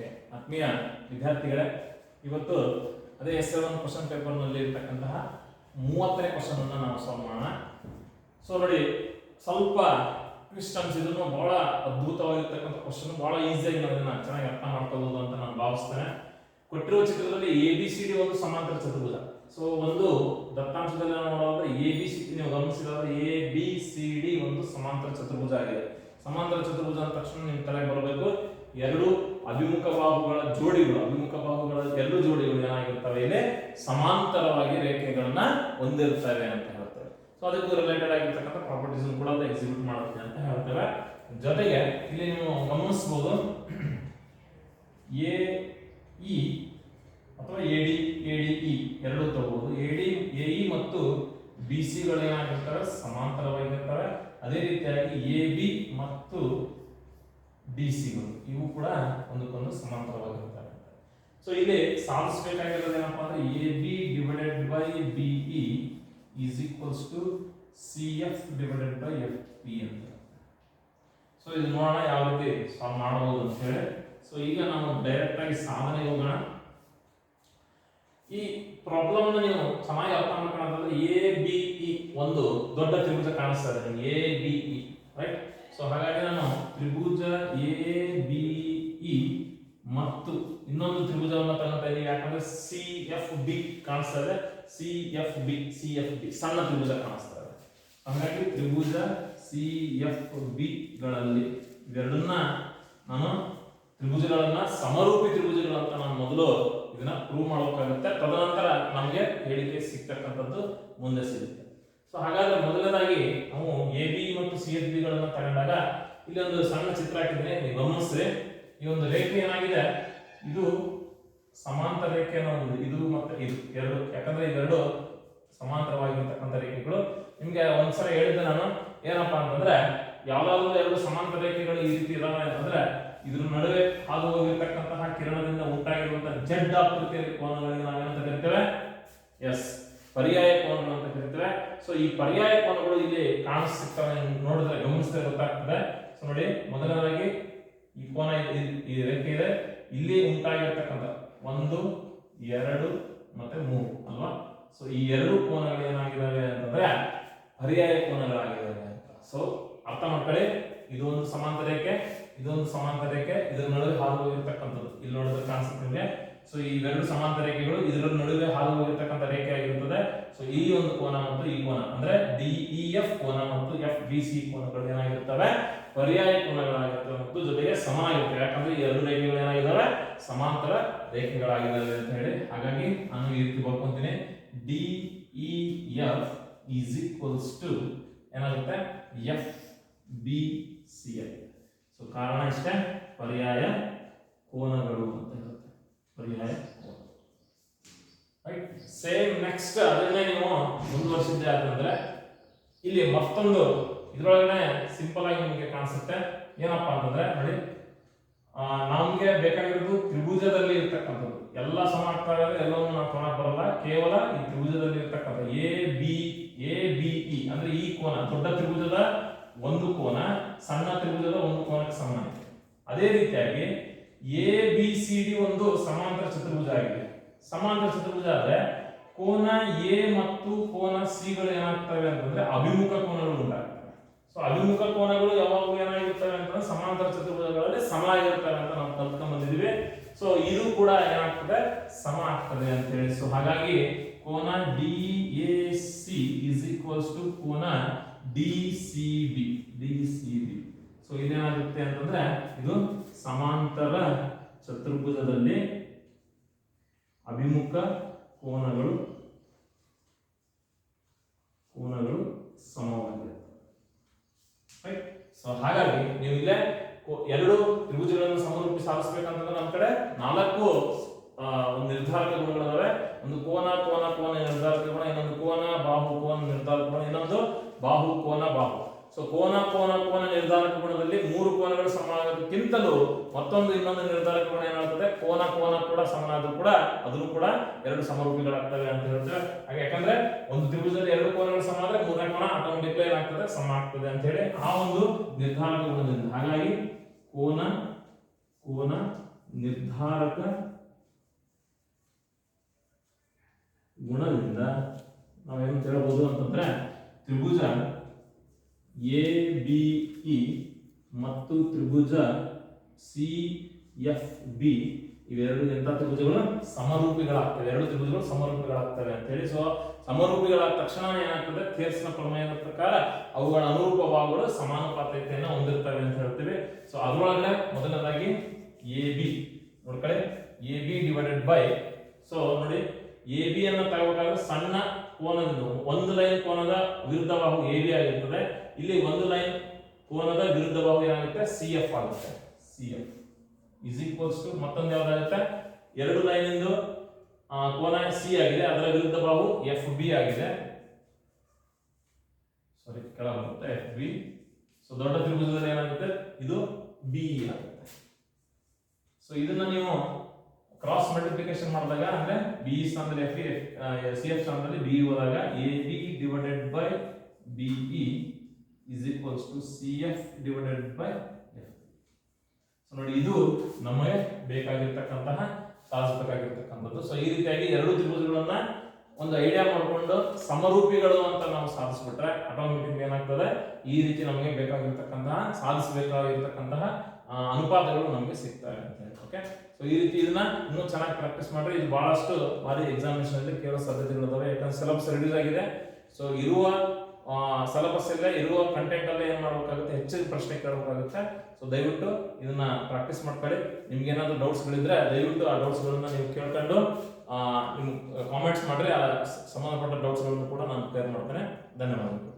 Okay, ಆತ್ಮೀಯ ವಿದ್ಯಾರ್ಥಿಗಳೇ, ಇವತ್ತು ಅದೇ ಎಸ್ ಎಲ್ ಒನ್ ಕ್ವಶನ್ ಪೇಪರ್ನಲ್ಲಿ ಇರ್ತಕ್ಕಂತಹ ಮೂವತ್ತನೇ ಕ್ವಶನ್ ಅನ್ನ ನಾವು ಸಾಲ್ವ್ ಮಾಡೋಣ. ಸೊ ನೋಡಿ, ಸ್ವಲ್ಪ ಕ್ವಿಸ್ಟನ್ಸ್ ಇದನ್ನು ಬಹಳ ಅದ್ಭುತವಾಗಿರ್ತಕ್ಕಂಥ ಕ್ವಶನ್, ಬಹಳ ಈಸಿಯಾಗಿ ನಾವು ಚೆನ್ನಾಗಿ ಅರ್ಥ ಮಾಡ್ಕೋಬಹುದು ಅಂತ ನಾನು ಭಾವಿಸ್ತೇನೆ. ಕೊಟ್ಟಿರುವ ಚಿತ್ರದಲ್ಲಿ ಎ ಬಿ ಸಿ ಡಿ ಒಂದು ಸಮಾಂತರ ಚತುರ್ಭುಜ. ಸೊ ಒಂದು ದತ್ತಾಂಶದಲ್ಲಿ ನಾವು ನೋಡೋದಾದ್ರೆ ಎ ಬಿ ಸಿ ನೀವು ಗಮನಿಸಿದ್ರೆ ಎ ಬಿ ಸಿ ಡಿ ಒಂದು ಸಮಾಂತರ ಚತುರ್ಭುಜ ಆಗಿದೆ. ಸಮಾಂತರ ಚತುರ್ಭುಜ ಅಂದ ತಕ್ಷಣ ನಿಮ್ ತಲೆಗೆ ಬರಬೇಕು. ಎರಡು ಅಭಿಮುಖ ಬಾಹುಗಳ ಜೋಡಿಗಳು, ಅಭಿಮುಖ ಬಾಹುಗಳ ಎರಡು ಜೋಡಿಗಳು ಏನಾಗಿರ್ತವೆ ಇಲ್ಲಿ? ಸಮಾಂತರವಾಗಿ ರೇಖೆಗಳನ್ನ ಹೊಂದಿರ್ತವೆ ಅಂತ ಹೇಳ್ತೇವೆ ಸೊ ಅದಕ್ಕೂ ರಿಲೇಟೆಡ್ ಆಗಿರ್ತಕ್ಕಂಥ ಪ್ರಾಪರ್ಟೀಸ್ ಕೂಡ ಅದು ಎಕ್ಸಿಕ್ಯೂಟ್ ಮಾಡುತ್ತೆ ಅಂತ ಹೇಳ್ತೇವೆ ಜೊತೆಗೆ ಇಲ್ಲಿ ನೀವು ಗಮನಿಸಬಹುದು ಎ, ಇ ಅಥವಾ A D A D, E ಎರಡು ತಗೋಬಹುದು ಎ ಇ ಮತ್ತು ಬಿ ಸಿಗಳು ಏನಾಗಿರ್ತವೆ ಸಮಾಂತರವಾಗಿರ್ತವೆ ಅದೇ ರೀತಿಯಾಗಿ ಎ ಬಿ ಮತ್ತು ಡಿ ಸಿಗಳು ಇವು ಕೂಡ ಒಂದಕ್ಕೊಂದು ಸಮಾಂತರವಾಗಿರ್ತವೆ ಸೊ ಇಲ್ಲಿ ಸಾಧಿಸಬೇಕಾಗಿರೋದು ಏನಪ್ಪಾ ಅಂದ್ರೆ A B divided by B E is equals to C F divided by F P ಅಂತ. ಸೊ ಇದು ನೋಡೋಣ ಯಾವ ರೀತಿ ಸಾಲ್ವ್ ಮಾಡಬಹುದು ಅಂತ ಹೇಳಿ. ಸೊ ಈಗ ನಾವು ಡೈರೆಕ್ಟ್ ಆಗಿ ಸಾಧನೆಗೆ ಹೋಗೋಣ. ಈ ಪ್ರಾಬ್ಲಮ್ ನೀವು ಚೆನ್ನಾಗಿ ಅರ್ಥ ಮಾಡ್ಕೊಳ್ಳೋದಾದ್ರೆ ಎ ಬಿ ಇ ಒಂದು ದೊಡ್ಡ ತ್ರಿಭುಜ ಕಾಣಿಸ್ತಾ ಇದೆ. ನಿಮ್ಗೆ A B E right so ಹಾಗಾಗಿ ನಾನು ತ್ರಿಭುಜ ಎ ಬಿ ಇ ಮತ್ತು ಇನ್ನೊಂದು ತ್ರಿಭುಜವನ್ನು ತಗೊಂತ ಇದೀವಿ ಯಾಕಂದ್ರೆ ಸಿ ಎಫ್ ಬಿ ಕಾಣಿಸ್ತಾ ಇದೆ. C F B C F B ಸಣ್ಣ ತ್ರಿಭುಜ ಕಾಣಿಸ್ತಾ ಇದೆ. ಹಾಗಾಗಿ ತ್ರಿಭುಜ ಸಿ ಎಫ್ ಬಿ ಗಳಲ್ಲಿ ಇವೆರಡನ್ನ ನಾನು ತ್ರಿಭುಜಗಳನ್ನ ಸಮರೂಪಿ ತ್ರಿಭುಜಗಳು ಅಂತ ನಾನು ಮೊದಲು ಇದನ್ನ ಪ್ರೂವ್ ಮಾಡಬೇಕಾಗುತ್ತೆ. ತದನಂತರ ನಮಗೆ ಹೇಳಿಕೆ ಸಿಗ್ತಕ್ಕಂಥದ್ದು ಮುಂದೆ ಸಿಗುತ್ತೆ. ಸೊ ಹಾಗಾದ್ರೆ ಮೊದಲನೇದಾಗಿ ನಾವು ಎ ಬಿ ಮತ್ತು ಸಿ ಎಸ್ ಬಿಗಳನ್ನ ತಗೊಂಡಾಗ ಇಲ್ಲಿ ಒಂದು ಸಣ್ಣ ಚಿತ್ರ ಹಾಕಿದ್ರೆ ನೀವು ಗಮನಿಸ್ರಿ. ಈ ಒಂದು ರೇಖೆ ಏನಾಗಿದೆ? ಇದು ಸಮಾಂತರ ರೇಖೆ ಅನ್ನೋದು ಇದು ಮತ್ತೆ ಇದು ಎರಡು. ಯಾಕಂದ್ರೆ ಇವೆರಡು ಸಮಾಂತರವಾಗಿರ್ತಕ್ಕಂಥ ರೇಖೆಗಳು. ನಿಮ್ಗೆ ಒಂದ್ಸಲ ಹೇಳಿದ್ದೆ ನಾನು ಏನಪ್ಪಾ ಅಂತಂದ್ರೆ, ಯಾವ್ದಾದ್ರು ಎರಡು ಸಮಾಂತರ ರೇಖೆಗಳು ಈ ರೀತಿ ಇದಾವೆ ಅಂತಂದ್ರೆ ಇದ್ರ ನಡುವೆ ಹಾದು ಹೋಗಿರ್ತಕ್ಕಂತಹ ಕಿರಣದಿಂದ ಉಂಟಾಗಿರುವಂತಹ ಜಡ್ ಆಕೃತಿಯ ಕೋನಗಳಿಗೆ ನಾವೇನಂತ ಕರಿತೇವೆ? ಎಸ್ ಪರ್ಯಾಯ ಕೋನಗಳು ಅಂತ ಕರಿತೇವೆ. ಸೊ ಈ ಪರ್ಯಾಯ ಕೋನಗಳು ಇಲ್ಲಿ ಕಾಣಿಸ್ತವೆ ನೋಡಿದ್ರೆ ಗಮನಿಸಿದ್ರೆ ಗೊತ್ತಾಗ್ತದೆ. ಸೊ ನೋಡಿ, ಮೊದಲನೇದಾಗಿ ಈ ಕೋನ ಈ ರೇಖೆ ಇದೆ. ಇಲ್ಲಿ ಉಂಟಾಗಿರ್ತಕ್ಕಂಥ ಒಂದು, ಎರಡು ಮತ್ತೆ ಮೂರು, ಅಲ್ವಾ? ಸೊ ಈ ಎರಡು ಕೋನಗಳು ಏನಾಗಿದ್ದಾವೆ ಅಂತಂದ್ರೆ ಪರ್ಯಾಯ ಕೋನಗಳಾಗಿದ್ದಾವೆ ಅಂತ. ಸೊ ಅರ್ಥ ಮಾಡ್ಕೊಳ್ಳಿ. ಇದು ಒಂದು ಸಮಾಂತರ ರೇಖೆ. ಇದೊಂದು ಸಮಾಂತರ ರೇಖೆ ಇದರ ನಡುವೆ ಹಾದು ಹೋಗಿರ್ತಕ್ಕಂಥದ್ದು. ಇಲ್ಲಿ ನೋಡಿದ್ರೆ ಕಾಣಿಸುತ್ತೆ ನಿಮಗೆ. ಸೊ ಈ ಎರಡು ಸಮಾಂತರ ರೇಖೆಗಳು ಇದರ ನಡುವೆ ಹಾದು ಹೋಗಿರ್ತಕ್ಕಂಥ ರೇಖೆ ಆಗಿರುತ್ತದೆ. ಸೊ ಈ ಒಂದು ಕೋನ ಮತ್ತು ಈ ಕೋನ. ಅಂದ್ರೆ ಡಿ ಇ ಎಫ್ ಕೋನ ಮತ್ತು ಎಫ್ ಬಿ ಸಿ ಕೋನಗಳು ಏನಾಗಿರ್ತವೆ? ಪರ್ಯಾಯ ಕೋನಗಳಾಗಿರ್ತವೆ ಮತ್ತು ಜೊತೆಗೆ ಸಮನಾಗಿರ್ತವೆ. ಯಾಕಂದ್ರೆ ಈ ಎರಡು ರೇಖೆಗಳು ಏನಾಗಿದ್ದಾವೆ ಸಮಾಂತರ ರೇಖೆಗಳಾಗಿದ್ದಾವೆ ಅಂತ ಹೇಳಿ. ಹಾಗಾಗಿ ನಾನು ಈ ರೀತಿ ಬರ್ಕೊಂತೀನಿ. D E F is equals to ಏನಾಗುತ್ತೆ? F B C F so ಕಾರಣ ಇಷ್ಟೇ? ಪರ್ಯಾಯ ಕೋನಗಳು ಅಂತ ಹೇಳುತ್ತೆ ಪರ್ಯಾಯ ರೈಟ್ ಸೇಮ್ ನೆಕ್ಸ್ಟ್ ಅದನ್ನೇ ನೀವು ಮುಂದುವರಿಸಿದ್ದೆ ಅಂತಂದ್ರೆ, ಇಲ್ಲಿ ಮತ್ತೊಂದು ಇದರೊಳಗನೆ ಸಿಂಪಲ್ ಆಗಿ ನಿಮಗೆ ಕಾಣಿಸುತ್ತೆ. ಏನಪ್ಪಾ ಅಂತಂದ್ರೆ, ನೋಡಿ. ನಮ್ಗೆ ಬೇಕಾಗಿರೋದು ತ್ರಿಭುಜದಲ್ಲಿ ಇರ್ತಕ್ಕಂಥದ್ದು. ಎಲ್ಲ ಸಮ ಆಗ್ತಾ ಇದೆ ಎಲ್ಲವನ್ನು ನಾವು ಕೋಣ ಬರಲ್ಲ. ಕೇವಲ ಈ ತ್ರಿಭುಜದಲ್ಲಿ ಇರ್ತಕ್ಕಂಥ A B A B E ಅಂದ್ರೆ ಈ ಕೋನ, ದೊಡ್ಡ ತ್ರಿಭುಜದ ಒಂದು ಕೋನ. ಸಣ್ಣ ತ್ರಿಭುಜದ ಒಂದು ಕೋನಕ್ಕೆ ಸಮಾನ ಅದೇ ರೀತಿಯಾಗಿ ಎ ಬಿ ಸಿ ಡಿ ಒಂದು ಸಮಾಂತರ ಚತುರ್ಭುಜ ಆಗಿದೆ. ಸಮಾಂತರ ಚತುರ್ಭುಜ ಆದರೆ ಕೋನ ಎ ಮತ್ತು ಕೋನ ಸಿ ಗಳು ಏನಾಗ್ತವೆ ಅಂತಂದ್ರೆ ಅಭಿಮುಖ ಕೋನಗಳು ಉಂಟಾಗ್ತವೆ. ಸೊ ಅಭಿಮುಖ ಕೋನಗಳು ಯಾವಾಗಲೂ ಏನಾಗಿರ್ತವೆ ಅಂತಂದ್ರೆ ಸಮಾಂತರ ಚತುರ್ಭುಜಗಳಲ್ಲಿ ಸಮ ಆಗಿರ್ತವೆ ಅಂತ ನಾವು ಕಲ್ತ್ಕೊಂಡ್ ಬಂದಿದ್ವಿ ಸೊ ಇದು ಕೂಡ ಏನಾಗ್ತದೆ? ಸಮ ಆಗ್ತದೆ ಅಂತ ಹೇಳಿ. ಸೊ ಹಾಗಾಗಿ ಕೋನ D A C equals to ಕೋನ D C B D C B so ಇದೇನಾಗುತ್ತೆ ಅಂತಂದ್ರೆ, ಇದು ಸಮಾಂತರ ಚತುರ್ಭುಜದಲ್ಲಿ ಅಭಿಮುಖ ಕೋನಗಳು ಕೋನಗಳು ಸಮವಾಗಿರುತ್ತೆ ರೈಟ್ ಸೊ ಹಾಗಾಗಿ ನೀವು ಇಲ್ಲೇ ಎರಡು ತ್ರಿಭುಜಗಳನ್ನು ಸಮರೂಪಿ ಸಾಧಿಸಬೇಕಂತಂದ್ರೆ ನಮ್ಮ ಕಡೆ ನಾಲ್ಕು ಒಂದು ನಿರ್ಧಾರಕ ಗುಣಗಳಿದಾವೆ ಒಂದು ಕೋನ ಕೋನ ಕೋನ ನಿರ್ಧಾರಕ ಗುಣ ಇನ್ನೊಂದು ಕೋನ, ಬಾಹು, ಕೋನ ನಿರ್ಧಾರಕ ಗುಣ ಇನ್ನೊಂದು ಬಾಹು, ಕೋನ, ಬಾಹು. ಸೊ ಕೋನ ಕೋನ ಕೋನ ನಿರ್ಧಾರಕ ಗುಣದಲ್ಲಿ ಮೂರು ಕೋನಗಳು ಸಮಾನಕ್ಕಿಂತಲೂ ಮತ್ತೊಂದು ಇನ್ನೊಂದು ನಿರ್ಧಾರಕ ಗುಣ ಏನಾಗ್ತದೆ? ಕೋನ ಕೋನ ಕೂಡ ಸಮನಾದ್ರೂ ಕೂಡ ಅದನ್ನು ಕೂಡ ಎರಡು ಸಮರೂಪಿಗಳಾಗ್ತವೆ ಅಂತ ಹೇಳ್ತೇವೆ ಹಾಗೆ ಯಾಕಂದ್ರೆ ಒಂದು ತ್ರಿಭುಜದಲ್ಲಿ ಎರಡು ಕೋನಗಳು ಸಮ ಆದ್ರೆ ಮೂರನೇ ಕೋನ ಆಟೋಮೆಟಿಕ್ ಏನಾಗ್ತದೆ? ಸಮ ಆಗ್ತದೆ ಅಂತ ಹೇಳಿ ಆ ಒಂದು ನಿರ್ಧಾರಕ ಗುಣದಿಂದ ಹಾಗಾಗಿ ಕೋನ ಕೋನ ನಿರ್ಧಾರಕ ಗುಣದಿಂದ ನಾವೇನು ಹೇಳ್ಬೋದು ಅಂತಂದ್ರೆ ತ್ರಿಭುಜ ಎ, ಬಿ, ಇ ಮತ್ತು ತ್ರಿಭುಜ ಸಿ, ಎಫ್, ಬಿ ಇವೆರಡು ಎಂಥ ತ್ರಿಭುಜಗಳು? ಸಮರೂಪಿಗಳಾಗ್ತವೆ. ಎರಡು ತ್ರಿಭುಜಗಳು ಸಮರೂಪಿಗಳಾಗ್ತವೆ ಅಂತ ಹೇಳಿ. ಸೊ ಸಮರೂಪಿಗಳಾದ ತಕ್ಷಣ ಏನಾಗ್ತದೆ? ಥೇರ್ಸ್ನ ಪ್ರಮೇಯದ ಪ್ರಕಾರ ಅವುಗಳ ಅನುರೂಪ ಸಮಾನ ಸಮಾನುಪಾತತೆಯನ್ನು ಹೊಂದಿರ್ತವೆ ಅಂತ ಹೇಳ್ತೀವಿ. ಸೊ ಅದರೊಳಗಡೆ ಮೊದಲನೇದಾಗಿ ಎ, ಬಿ. ನೋಡ್ಕೊಳ್ಳಿ A, B divided by so ನೋಡಿ ಎ ಬಿ ಅನ್ನು ತಗೋಬೇಕಾದ್ರೆ ಸಣ್ಣ ಕೋನದಿಂದ ಒಂದು ಲೈನ್ ಕೋನದ ವಿರುದ್ಧ ಬಾಹು ಎ ಬಿ ಆಗಿರ್ತದೆ. ಇಲ್ಲಿ ಒಂದು ಲೈನ್ ಕೋನದ ವಿರುದ್ಧ ಬಾಹು ಏನಾಗುತ್ತೆ? ಸಿ ಎಫ್ ಆಗುತ್ತೆ. C F is equals to ಮತ್ತೊಂದು ಯಾವ್ದಾಗುತ್ತೆ? ಎರಡು ಲೈನ್ ಇಂದು ಕೋನ ಸಿ ಆಗಿದೆ. ಅದರ ವಿರುದ್ಧ ಬಾಹು ಎಫ್ ಬಿ ಆಗಿದೆ. ಸಾರಿ ಕೆಳ ಬರುತ್ತೆ ಎಫ್ ಬಿ ಸೊ ದೊಡ್ಡ ತ್ರಿಭುಜದಲ್ಲಿ ಏನಾಗುತ್ತೆ? ಇದು ಬಿ ಆಗುತ್ತೆ. ಸೊ ಇದನ್ನ ನೀವು ಕ್ರಾಸ್ ಮಲ್ಟಿಪ್ಲಿಕೇಶನ್ ಮಾಡಿದಾಗ ಅಂದ್ರೆ ಬಿ ಸ್ಥಾನದಲ್ಲಿ ಎಫ್ ಸಿ ಎಫ್ ಸ್ಥಾನದಲ್ಲಿ ಬಿ ಹೋದಾಗ A B divided by B is equals to C F divided by F so ನೋಡಿ ಇದು ನಮಗೆ ಬೇಕಾಗಿರ್ತಕ್ಕಂತಹ ಸಾಧಿಸಬೇಕಾಗಿರ್ತಕ್ಕಂಥದ್ದು ಸೊ ಈ ರೀತಿಯಾಗಿ ಎರಡು ತ್ರಿಭುಜಗಳನ್ನ ಒಂದು ಐಡಿಯಾ ಮಾಡಿಕೊಂಡು ಸಮರೂಪಿಗಳು ಅಂತ ನಾವು ಸಾಧಿಸ್ಬಿಟ್ರೆ ಆಟೋಮೆಟಿಕ್ ಏನಾಗ್ತದೆ? ಈ ರೀತಿ ನಮಗೆ ಬೇಕಾಗಿರ್ತಕ್ಕಂತಹ, ಸಾಧಿಸಬೇಕಾಗಿರ್ತಕ್ಕಂತಹ ಅನುಪಾತಗಳು ನಮಗೆ ಸಿಗ್ತಾ ಇರುತ್ತೆ ಓಕೆ ಸೊ ಈ ರೀತಿ ಇದನ್ನ ಇನ್ನೂ ಚೆನ್ನಾಗಿ ಪ್ರಾಕ್ಟೀಸ್ ಮಾಡ್ರೆ ಇದು ಬಹಳಷ್ಟು ಬಾರಿ ಎಕ್ಸಾಮಿನೇಷನ್ ಅಲ್ಲಿ ಕೇಳೋ ಸಾಧ್ಯತೆಗಳಿದಾವೆ ಯಾಕಂದ್ರೆ ಸಿಲಬಸ್ ರಿಡ್ಯೂಸ್ ಆಗಿದೆ. ಸೊ ಇರುವ ಸಿಲಬಸ್ ಎಲ್ಲ ಇರುವ ಕಂಟೆಂಟ್ ಅಲ್ಲೇ ಏನು ಮಾಡಬೇಕಾಗುತ್ತೆ? ಹೆಚ್ಚಿನ ಪ್ರಶ್ನೆ ಕೇಳಬೇಕಾಗುತ್ತೆ. ಸೊ ದಯವಿಟ್ಟು ಇದನ್ನ ಪ್ರಾಕ್ಟೀಸ್ ಮಾಡ್ಕೊಳ್ಳಿ. ನಿಮ್ಗೆ ಏನಾದ್ರು ಡೌಟ್ಸ್ ಗಳಿದ್ರೆ ದಯವಿಟ್ಟು ಆ ಡೌಟ್ಸ್ ಗಳನ್ನ ನೀವು ಕೇಳ್ಕೊಂಡು ನಿಮ್ಗೆ ಕಾಮೆಂಟ್ಸ್ ಮಾಡ್ರಿ. ಆ ಸಂಬಂಧಪಟ್ಟ ಡೌಟ್ಸ್ಗಳನ್ನು ಕೂಡ ನಾನು ಕ್ಲಿಯರ್ ಮಾಡ್ತೇನೆ. ಧನ್ಯವಾದಗಳು.